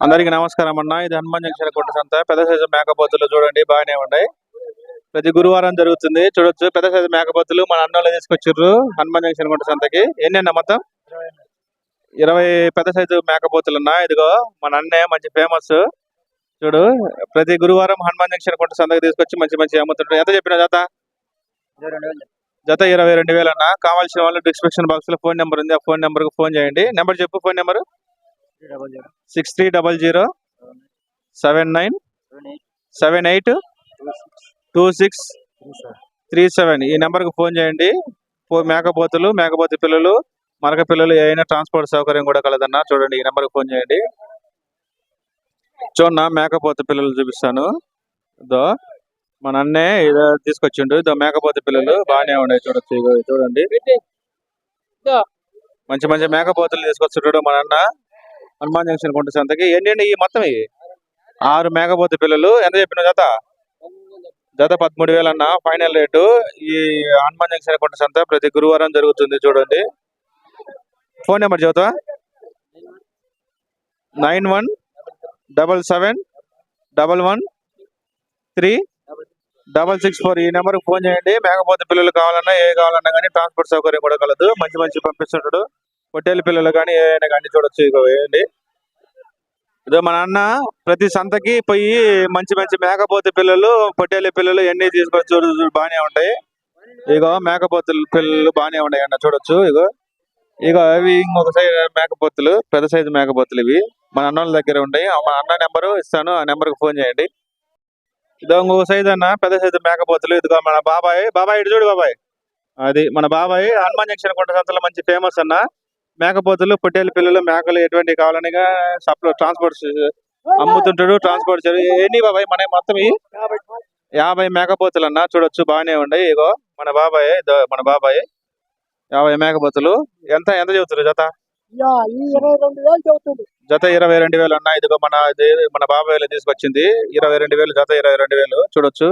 అందరికీ నమస్కారం అన్న. ఇది హనుమాన్ జంక్షన్ కొట్టు సంత. పెద్ద సైజు మేకపోతులు చూడండి బాగానే ఉన్నాయి. ప్రతి గురువారం జరుగుతుంది. చూడొచ్చు పెద్ద సైజు మేకపోతులు మన అన్నోళ్ళు తీసుకొచ్చారు హనుమాన్ జంక్షన్ కొట్టు సంతకి. ఎన్ని అన్న మొత్తం? ఇరవై పెద్ద సైజు మేకపోతులు అన్న ఇదిగో మన అన్నే మంచి ఫేమస్ చూడు ప్రతి గురువారం హనుమాన్ జంక్షన్ కొట్టు సంతకి తీసుకొచ్చి మంచి మంచి అమ్ముతుంటారు. ఎంత చెప్పిన జత? జత ఇరవై రెండు వేలు అన్న కావాల్సిన వాళ్ళు డిస్క్రిప్షన్ బాక్స్లో ఫోన్ నెంబర్ ఉంది. ఆ ఫోన్ నెంబర్కు ఫోన్ చేయండి. నెంబర్ చెప్పు phone number. Six three double zero seven nine seven eight two six three seven. ఈ నెంబర్కి ఫోన్ చేయండి. మేకపోతులు మేకపోతు పిల్లలు మరక పిల్లలు ఏదైనా ట్రాన్స్పోర్ట్ సౌకర్యం కూడా కలదన్నా చూడండి. ఈ నెంబర్కి ఫోన్ చేయండి. చూడన్నా మేకపోతు పిల్లలు చూపిస్తాను. ఇదో మన అన్నే ఇదో తీసుకొచ్చిండు. ఇదో మేకపోతు పిల్లలు బాగానే ఉన్నాయి చూడొచ్చు. చూడండి. మంచి మంచి మేకపోతులు తీసుకొచ్చుంటాడు మన అన్న. హనుమాన్ జంక్షన్ కొంట సంతకి. ఏంటండి ఈ మొత్తం ఇవి ఆరు మేకపోతు పిల్లలు. ఎంత చెప్పిన జత? జత పదమూడు వేలు అన్న ఫైనల్ రేటు. ఈ హనుమాన్ జంక్షన్ కొంట సంత ప్రతి గురువారం జరుగుతుంది చూడండి. ఫోన్ నెంబర్ చదువుతా nine one double seven double one three double six four. ఈ నెంబర్కి ఫోన్ చేయండి. మేకపోతే పిల్లలు కావాలన్నా ఏ కావాలన్నా కానీ ట్రాన్స్పోర్ట్ సౌకర్యం కూడా కలదు. మంచి మంచి పంపిస్తుంటాడు. పొట్టేలు పిల్లలు కానీ ఏదైనా కానీ చూడొచ్చు ఇగో వేయండి ఇదో మా నాన్న ప్రతి సంతకి పోయి మంచి మంచి మేకపోతే పిల్లలు పొట్టేలు పిల్లలు ఎన్ని తీసుకొని చూడు బాగానే ఉంటాయి. ఇగో మేకపోతులు పిల్లలు బాగానే ఉన్నాయి అన్న చూడొచ్చు ఇగో. ఇగో అవి ఇంకొక సైజ్ మేకపోతులు పెద్ద సైజు మేకపోతులు ఇవి. మన అన్నోళ్ళ దగ్గర ఉంటాయి. మా అన్న నెంబరు ఇస్తాను ఆ నెంబర్కి ఫోన్ చేయండి. ఇదో ఇంకొక సైజ్ అన్న పెద్ద సైజు మేకపోతులు. ఇదిగో మన బాబాయ్ బాబాయ్ ఇటు చూడు బాబాయ్. అది మన బాబాయ్ హనుమాన్ జంక్షన్ కొండ సంతలో మంచి ఫేమస్ అన్న. మేకపోతులు పొట్టేలు పిల్లలు మేకలు ఎటువంటి కావాలనిగా సప్లై ట్రాన్స్పోర్ట్ అమ్ముతుంటాడు ట్రాన్స్పోర్ట్ ఎన్ని బాబాయ్? మన మొత్తం యాభై మేకపోతులు అన్న చూడొచ్చు బాగానే ఉన్నాయి ఇగో మన బాబాయ్ మన బాబాయ్. యాభై మేకపోతులు. ఎంత ఎంత చెబుతారు జత? జత ఇరవై రెండు వేలు అన్న ఇదిగో మన మన బాబాయ్ తీసుకొచ్చింది. ఇరవై రెండు వేలు జత ఇరవై రెండు వేలు. చూడొచ్చు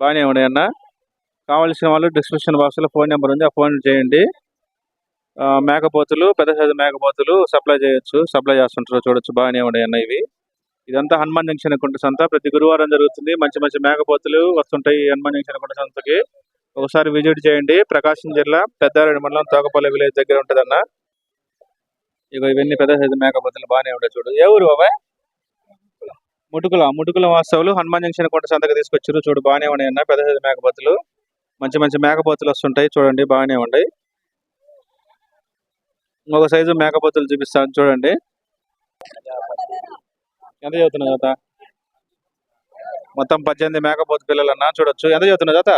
బాగానే ఉన్నాయి అన్న. కావాల్సిన వాళ్ళు డిస్క్రిప్షన్ బాక్స్లో ఫోన్ నెంబర్ ఉంది ఆ ఫోన్ చేయండి. మేకపోతులు పెద్ద సైజు మేకపోతులు సప్లై చేయొచ్చు సప్లై చేస్తుంటారు. చూడొచ్చు బాగానే ఉన్నాయి అన్న ఇవి. ఇదంతా హనుమాన్ జంక్షన్ కుంట సంత. ప్రతి గురువారం జరుగుతుంది. మంచి మంచి మేకపోతులు వస్తుంటాయి హనుమాన్ జంక్షన్ కుంట సంతకి. ఒకసారి విజిట్ చేయండి. ప్రకాశం జిల్లా పెద్దారెడ్డి మండలం తోకపల్లి విలేజ్ దగ్గర ఉంటదన్న. ఇక ఇవన్నీ పెద్ద సైజు మేకపోతులు బాగానే ఉంటాయి చూడు. ఏ ఊరు బాబాయ్? ముటుకుల ముటుకుల వాస్తవులు హనుమాన్ జంక్షన్ కొండ సంతకు తీసుకొచ్చారు. చూడు బాగానే ఉన్నాయి అన్న పెద్ద సైజు మేకపోతులు. మంచి మంచి మేకపోతులు వస్తుంటాయి. చూడండి బాగానే ఉన్నాయి. ఒక సైజు మేకపోతులు చూపిస్తాను. చూడండి. ఎంత చదువుతున్నా జాత మొత్తం పద్దెనిమిది మేకపోతు పిల్లలు అన్న చూడొచ్చు. ఎంత చదువుతున్నా జాత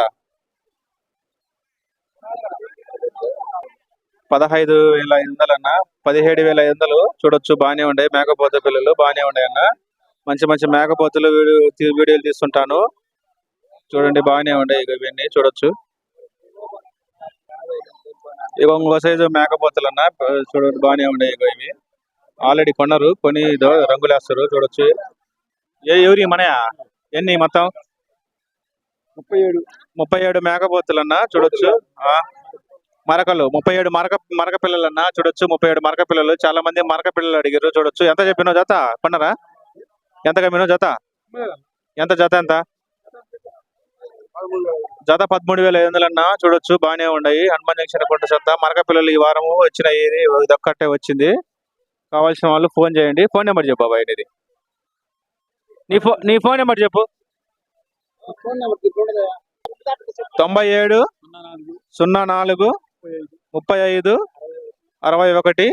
పదహైదు వేల ఐదు వందలు అన్న పదిహేడు వేల ఐదు వందలు చూడొచ్చు. బాగానే ఉండే. మేకపోత పిల్లలు బాగానే ఉన్నాయి అన్న మంచి మంచి మేకపోతులు వీడియో వీడియోలు తీస్తుంటాను. చూడండి బాగానే ఉండే ఇక ఇవన్నీ. చూడొచ్చు. ఇక ఇంకో సైజు మేకపోతులు అన్న చూడండి బాగానే ఇక ఇవి. ఆల్రెడీ కొన్నారు కొని రంగులు వేస్తారు చూడొచ్చు. ఏ ఎవరి మనయా ఎన్ని మొత్తం? ముప్పై ఏడు. ముప్పై ఏడు మేకపోతులు అన్న చూడొచ్చు. ఆ మరకలు ముప్పై ఏడు మరక మరక పిల్లలు అన్న చూడొచ్చు. ముప్పై ఏడు మరక పిల్లలు చాలా మంది మరక పిల్లలు అడిగారు చూడొచ్చు. ఎంత చెప్పినావు జత? కొన్నారా? ఎంత కమ్మినావు జత? ఎంత జత ఎంత? జత పదమూడు వేల ఐదు అన్నా చూడొచ్చు బాగానే ఉన్నాయి. హనుమాన్ జంక్షన్ కొంట సంత మరక పిల్లలు ఈ వారము వచ్చినాయి ఇది ఇదొక్కటే వచ్చింది. కావాల్సిన వాళ్ళు ఫోన్ చేయండి. ఫోన్ నెంబర్ చెప్పు బాబాయ్ నీది. నీ ఫో నీ ఫోన్ నెంబర్ చెప్పు. తొంభై ఏడు సున్నా నాలుగు ముప్పై ఐదు అరవై ఒకటి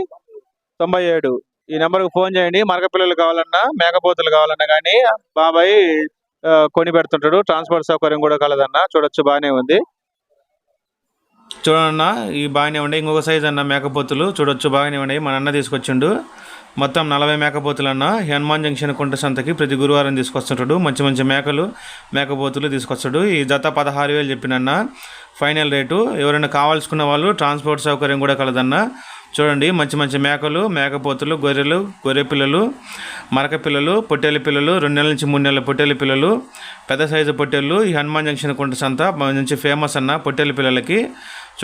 తొంభై ఏడు. ఈ నెంబర్కి ఫోన్ చేయండి. మరక పిల్లలు కావాలన్నా మేకపోతులు కావాలన్నా కానీ బాబాయ్ కొని పెడుతుంటాడు ట్రాన్స్పోర్ట్ సౌకర్యం కూడా కలదన్న. చూడొచ్చు బాగానే ఉంది. చూడన్న ఈ బాగానే ఉండే ఇంకొక సైజ్ అన్న మేకపోతులు. చూడొచ్చు బాగానే ఉన్నాయి. మన అన్న తీసుకొచ్చిండు. మొత్తం నలభై మేకపోతులు అన్న హనుమాన్ జంక్షన్ కుంట సంతకి ప్రతి గురువారం తీసుకొస్తుంటాడు. మంచి మంచి మేకలు మేకపోతులు తీసుకొస్తాడు. ఈ జత పదహారు వేలు చెప్పినన్న. ఫైనల్ రేటు ఎవరైనా కావాల్సుకున్న వాళ్ళు ట్రాన్స్పోర్ట్ సౌకర్యం కూడా కలదన్న. చూడండి మంచి మంచి మేకలు మేకపోతులు గొర్రెలు గొర్రె పిల్లలు మరక పిల్లలు పొట్టేలు పిల్లలు రెండు నెలల నుంచి మూడు నెలల పొట్టేలు పిల్లలు పెద్ద సైజు పొట్టేళ్ళు ఈ హనుమాన్ జంక్షన్ కుంట సంత మంచి ఫేమస్ అన్న పొట్టేలు పిల్లలకి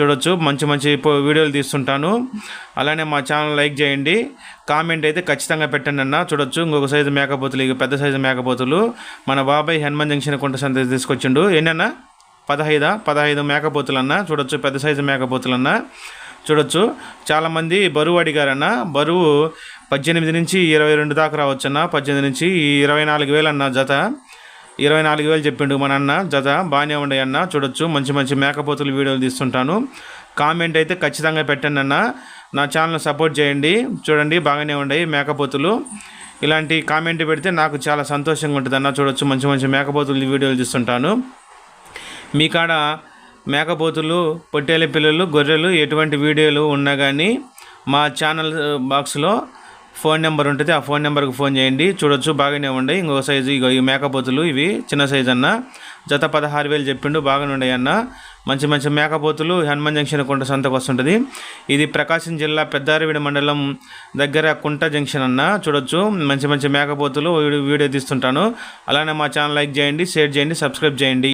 చూడొచ్చు. మంచి మంచి వీడియోలు తీస్తుంటాను. అలానే మా ఛానల్ లైక్ చేయండి. కామెంట్ అయితే ఖచ్చితంగా పెట్టండి అన్న. చూడొచ్చు. ఇంకొక సైజు మేకపోతులు ఇక పెద్ద సైజు మేకపోతులు. మన బాబాయ్ హనుమాన్ జంక్షన్ కుంట సంత తీసుకొచ్చిండు. ఏంటన్నా? పదహైదా? పదహైదు మేకపోతులు చూడొచ్చు. పెద్ద సైజు మేకపోతులు చూడొచ్చు. చాలామంది బరువు అడిగారన్న. బరువు పద్దెనిమిది నుంచి ఇరవై రెండు దాకా రావచ్చన్న. పద్దెనిమిది నుంచి ఇరవై నాలుగు వేలు అన్న జత. ఇరవై నాలుగు వేలు చెప్పిండు మన అన్న జత. బాగానే ఉండే అన్న. చూడొచ్చు. మంచి మంచి మేకపోతులు వీడియోలు తీస్తుంటాను. కామెంట్ అయితే ఖచ్చితంగా పెట్టండి అన్న. నా ఛానల్ సపోర్ట్ చేయండి. చూడండి బాగానే ఉన్నాయి మేకపోతులు. ఇలాంటి కామెంట్ పెడితే నాకు చాలా సంతోషంగా ఉంటుంది అన్న చూడొచ్చు. మంచి మంచి మేకపోతులు వీడియోలు తీస్తుంటాను. మీ కాడ మేకపోతులు పొట్టేల పిల్లలు గొర్రెలు ఎటువంటి వీడియోలు ఉన్నా కానీ మా ఛానల్ బాక్స్లో ఫోన్ నెంబర్ ఉంటుంది. ఆ ఫోన్ నెంబర్కి ఫోన్ చేయండి. చూడొచ్చు. బాగానే ఉండే ఇంకొక సైజు ఇగో ఈ మేకపోతులు ఇవి. చిన్న సైజు అన్న. జత పదహారు వేలు చెప్పిండు. బాగానే ఉన్నాయి అన్న. మంచి మంచి మేకపోతులు హనుమాన్ జంక్షన్ కుంట సంతకు వస్తుంటుంది. ఇది ప్రకాశం జిల్లా పెద్దారవిడి మండలం దగ్గర కుంట జంక్షన్ అన్న. చూడొచ్చు. మంచి మంచి మేకపోతులు వీడియో వీడియో తీస్తుంటాను. అలానే మా ఛానల్ లైక్ చేయండి షేర్ చేయండి సబ్స్క్రైబ్ చేయండి.